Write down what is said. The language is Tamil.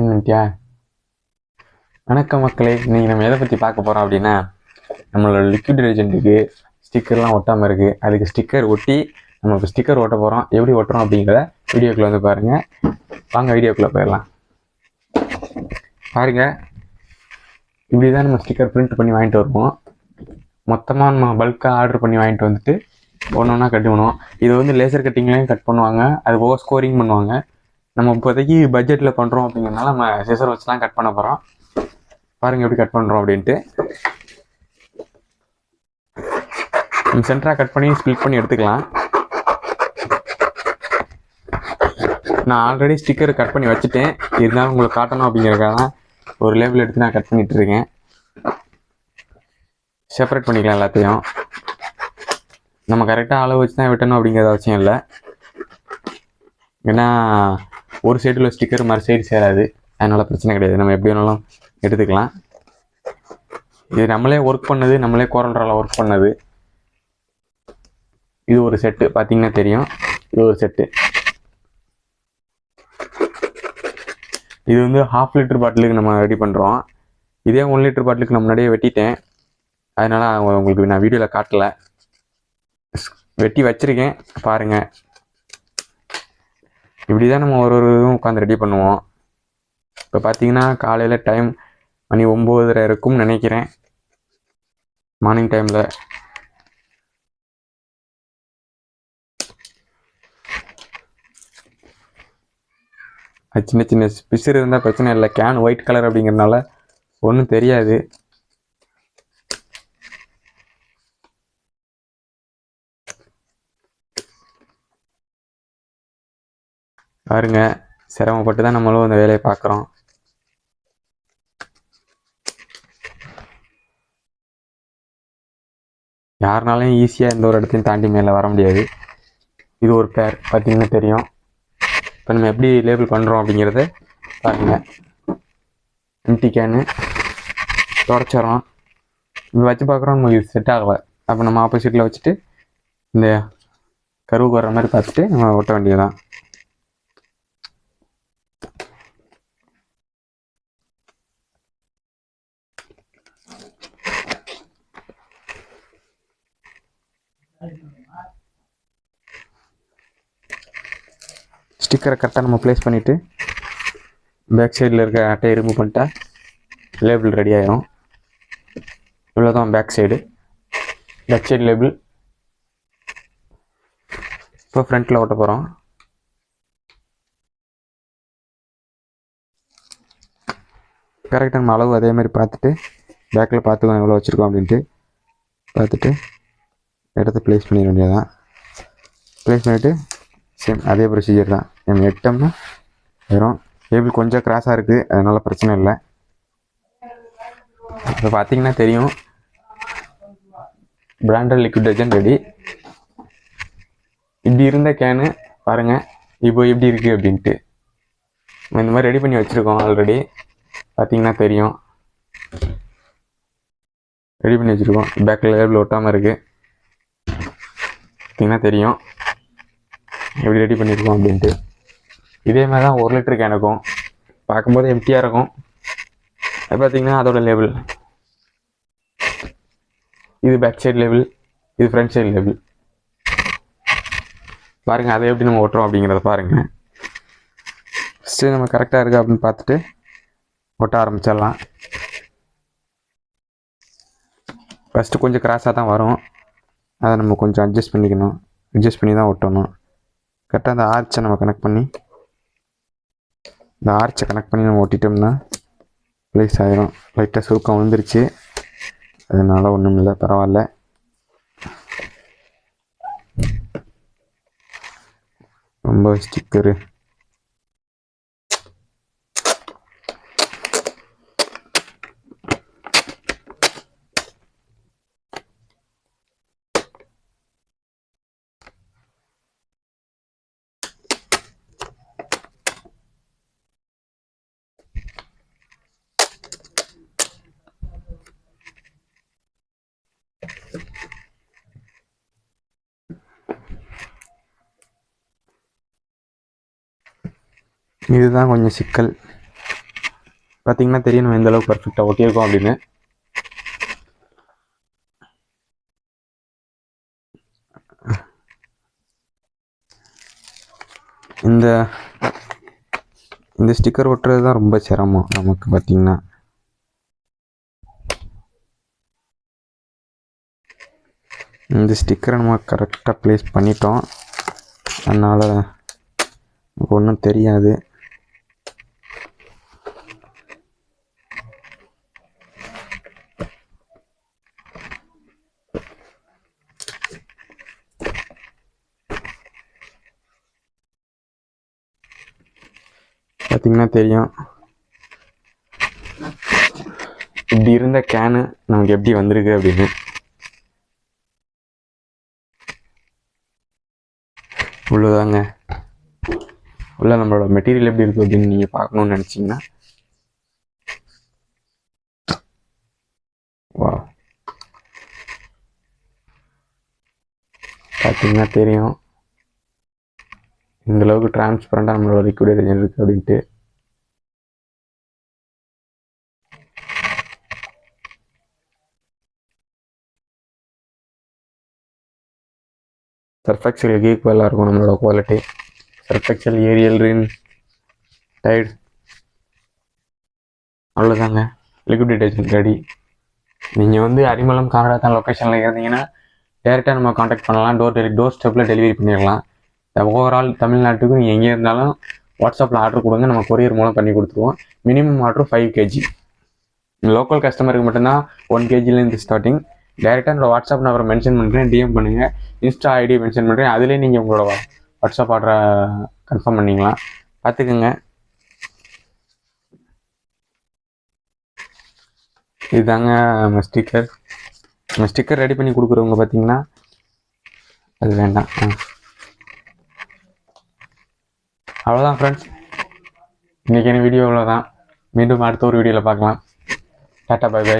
என்னட்டியா வணக்கம் மக்களே. இன்றைக்கி நம்ம எதை பற்றி பார்க்க போகிறோம் அப்படின்னா நம்மளோட லிக்விட் டிடர்ஜென்ட்டுக்கு ஸ்டிக்கர்லாம் ஒட்டாமல் இருக்குது அதுக்கு ஸ்டிக்கர் ஒட்டி நம்ம ஸ்டிக்கர் ஒட்ட போகிறோம் எப்படி ஒட்டுறோம் அப்படிங்கிறத வீடியோக்குள்ளே வந்து பாருங்கள் வாங்க வீடியோக்குள்ளே போயிடலாம். பாருங்கள் இப்படி தான் நம்ம ஸ்டிக்கர் பிரிண்ட் பண்ணி வாங்கிட்டு வருவோம். மொத்தமாக நம்ம பல்காக ஆர்டர் பண்ணி வாங்கிட்டு வந்துட்டு ஒன்று ஒன்றா கட் பண்ணுவோம் இது வந்து லேசர் கட்டிங்லேயும் கட் பண்ணுவாங்க. அது போக ஸ்கோரிங் பண்ணுவாங்க. நம்ம இப்போதைக்கு பட்ஜெட்டில் பண்ணுறோம் அப்படிங்கிறனால நம்ம சிசர் வச்சு தான் கட் பண்ண போகிறோம் பாருங்கள் எப்படி கட் பண்ணுறோம் அப்படின்ட்டு. நம்ம சென்டராக கட் பண்ணி ஸ்ப்ளிட் பண்ணி எடுத்துக்கலாம். நான் ஆல்ரெடி ஸ்டிக்கர் கட் பண்ணி வச்சுட்டேன். இருந்தாலும் உங்களுக்கு காட்டணும் அப்படிங்கிறதுக்காக தான் ஒரு லேபிள் எடுத்து நான் கட் பண்ணிட்டு இருக்கேன். செப்பரேட் பண்ணிக்கலாம் எல்லாத்தையும். நம்ம கரெக்டாக அளவு வச்சு தான் வெட்டணும் அப்படிங்கிறது அவசியம் இல்லை. ஏன்னா ஒரு சைடில் ஸ்டிக்கர் மறு சைடு சேராது. அதனால் பிரச்சனை கிடையாது. நம்ம எப்படி வேணாலும் எடுத்துக்கலாம். இது நம்மளே ஒர்க் பண்ணது நம்மளே கோரல்ட்ரால ஒர்க் பண்ணது. இது ஒரு செட்டு பார்த்தீங்கன்னா தெரியும். இது ஒரு செட்டு இது வந்து ஹாஃப் லிட்டர் பாட்டிலுக்கு நம்ம ரெடி பண்ணுறோம் இதே ஒன் லிட்டர் பாட்டிலுக்கு நான் முன்னாடியே வெட்டிட்டேன். அதனால் உங்களுக்கு நான் வீடியோவில் காட்டலை. வெட்டி வச்சிருக்கேன். பாருங்கள் இப்படி தான் நம்ம ஒரு ஒரு இதுவும் உட்காந்து ரெடி பண்ணுவோம். இப்போ பார்த்தீங்கன்னா காலையில் டைம் மணி ஒம்போதரை இருக்கும்னு நினைக்கிறேன். மார்னிங் டைமில் சின்ன சின்ன பிசுறு இருந்தால் பிரச்சனை இல்லை. கேன் ஒயிட் கலர் அப்படிங்கிறதுனால ஒன்றும் தெரியாது. பாருங்க சிரமப்பட்டு தான் நம்மளும் அந்த வேலையை பார்க்குறோம். யாருனாலையும் ஈஸியாக எந்த ஒரு இடத்தையும் தாண்டி மேலே வர முடியாது. இது ஒரு பேர் பார்த்தீங்கன்னா தெரியும். இப்போ நம்ம எப்படி லேபிள் பண்ணுறோம் அப்படிங்கிறத பாருங்க. எம்டி கேனு தொடச்சிட்றோம். இப்போ வச்சு பார்க்குறோம் நமக்கு இது செட் ஆகலை. அப்போ நம்ம ஆப்போசிட்டில் வச்சுட்டு இந்த கருவுக்கு வர்ற மாதிரி பார்த்துட்டு நம்ம ஒட்ட வேண்டியதுதான். ஸ்டிக்கரை கரெக்டாக நம்ம ப்ளேஸ் பண்ணிவிட்டு பேக் சைடில் இருக்க அட்டையை ரிமூவ் பண்ணிட்டா லேபிள் ரெடி ஆயிரும். இவ்வளோ தான் back side back side label இப்போ ஃப்ரண்ட்டில் ஓட்ட போகிறோம் கரெக்டாக நம்ம அளவு அதே மாதிரி பார்த்துட்டு பேக்கில் பார்த்துக்கோங்க எவ்வளோ வச்சுருக்கோம் அப்படின்ட்டு. பார்த்துட்டு இடத்த ப்ளேஸ் பண்ணிட வேண்டியதான் ப்ளேஸ் பண்ணிவிட்டு சேம் அதே ப்ரொசீஜர் தான். நம்ம எட்டோம்னா வரும் டேபிள் கொஞ்சம் கிராஸாக இருக்குது அதனால் பிரச்சனை இல்லை. இப்போ பார்த்தீங்கன்னா தெரியும். பிராண்டட் லிக்விட் டிடர்ஜென்ட் ரெடி இப்படி இருந்த கேனு பாருங்கள் இப்போ எப்படி இருக்குது அப்படின்ட்டு. இந்த மாதிரி ரெடி பண்ணி வச்சுருக்கோம் ஆல்ரெடி பார்த்தீங்கன்னா தெரியும். ரெடி பண்ணி வச்சுருக்கோம். பேக்கில் லேபிள் ஒட்டாமல் இருக்குது பார்த்தீங்கன்னா தெரியும். எப்படி ரெடி பண்ணியிருக்கோம் அப்படின்ட்டு. இதே மாதிரி தான் ஒரு லிட்டர் கேனுக்கும் பார்க்கும்போது எம்டியாக இருக்கும். அது பார்த்தீங்கன்னா அதோட லேபிள் இது பேக் சைடு லேபிள் இது ஃப்ரண்ட் சைடு லேபிள் பாருங்கள் அதை எப்படி நம்ம ஓட்டுறோம் அப்படிங்கிறத பாருங்கள் ஃபஸ்ட்டு நம்ம கரெக்டாக இருக்கா அப்படின்னு பார்த்துட்டு ஒட்ட ஆரம்பிச்சிடலாம். ஃபஸ்ட்டு கொஞ்சம் கிராஸாக தான் வரும். அதை நம்ம கொஞ்சம் அட்ஜஸ்ட் பண்ணிக்கணும். அட்ஜஸ்ட் பண்ணி தான் ஒட்டணும். கரெக்டாக அந்த ஆர்ச்சை நம்ம கனெக்ட் பண்ணி இந்த ஆர்ச்சை கனெக்ட் பண்ணி நம்ம ஒட்டிட்டோம்னா ப்ளேஸ் ஆகிரும் லைட்டாக சுருக்கம் விழுந்துருச்சு. அதனால் ஒன்றும் இல்லை பரவாயில்ல. ரொம்ப ஸ்டிக்கரு இதுதான் கொஞ்சம் சிக்கல். பார்த்தீங்கன்னா தெரியும் நம்ம எந்த அளவுக்கு பர்ஃபெக்டாக ஒட்டியிருக்கோம் அப்படின்னு. இந்த இந்த ஸ்டிக்கர் ஒட்டுறது தான் ரொம்ப சிரமம் நமக்கு பார்த்தீங்கன்னா இந்த ஸ்டிக்கரை நம்ம கரெக்டாக ப்ளேஸ் பண்ணிட்டோம். அதனால் ஒன்றும் தெரியாது. பார்த்தீங்கன்னா தெரியும். இப்படி இருந்த கேனு நமக்கு எப்படி வந்திருக்கு அப்படின்னு. இவ்வளோதாங்க உள்ள நம்மளோட மெட்டீரியல் எப்படி இருக்கு அப்படின்னு நீங்கள் பார்க்கணும்னு நினச்சிங்கன்னா. வா பார்த்தீங்கன்னா தெரியும். இந்த அளவுக்கு நம்மளோட லிக்விட் ரீஜன் இருக்குது அப்படின்ட்டு. சர்ஃபெக்சலுக்கு ஈக்குவலாக இருக்கும் நம்மளோட quality Surf Excel Ariel Rin Tide அவ்வளோதாங்க லிக்விட் டிடர்ஜென்ட் ரெடி நீங்கள் வந்து அரிமளம் கானடாத்தான் லொக்கேஷனில் இருந்தீங்கன்னா டேரெக்டாக நம்ம காண்டாக்ட் பண்ணலாம். டோர் டெலி டோர் ஸ்டெப்பில் டெலிவரி பண்ணிடலாம். ஓவரால் தமிழ்நாட்டுக்கு நீங்கள் எங்கே இருந்தாலும் வாட்ஸ்அப்பில் ஆர்டர் கொடுங்க. நம்ம கொரியர் மூலம் பண்ணி கொடுத்துருவோம். Minimum order five KG local கஸ்டமருக்கு மட்டும்தான் ஒன் கேஜிலேருந்து ஸ்டார்டிங் டேரெக்டாக என்னோட வாட்ஸ்அப் நம்பரை மென்ஷன் பண்ணுறேன் டிஎம் பண்ணுங்கள் இன்ஸ்டா ஐடி மென்ஷன் பண்ணுறேன் அதிலே நீங்கள் உங்களோட வாட்ஸ்அப் ஆர்டரை கன்ஃபார்ம் பண்ணிக்கலாம் பார்த்துக்குங்க இதுதாங்க நம்ம ஸ்டிக்கர் நம்ம ஸ்டிக்கர் ரெடி பண்ணி கொடுக்குறவங்க பார்த்தீங்கன்னா அது வேண்டாம். ஆ. அவ்வளோதான் ஃப்ரெண்ட்ஸ் இன்றைக்கி வீடியோ அவ்வளோதான் மீண்டும் அடுத்த ஒரு வீடியோவில் பார்க்கலாம். Tata bye by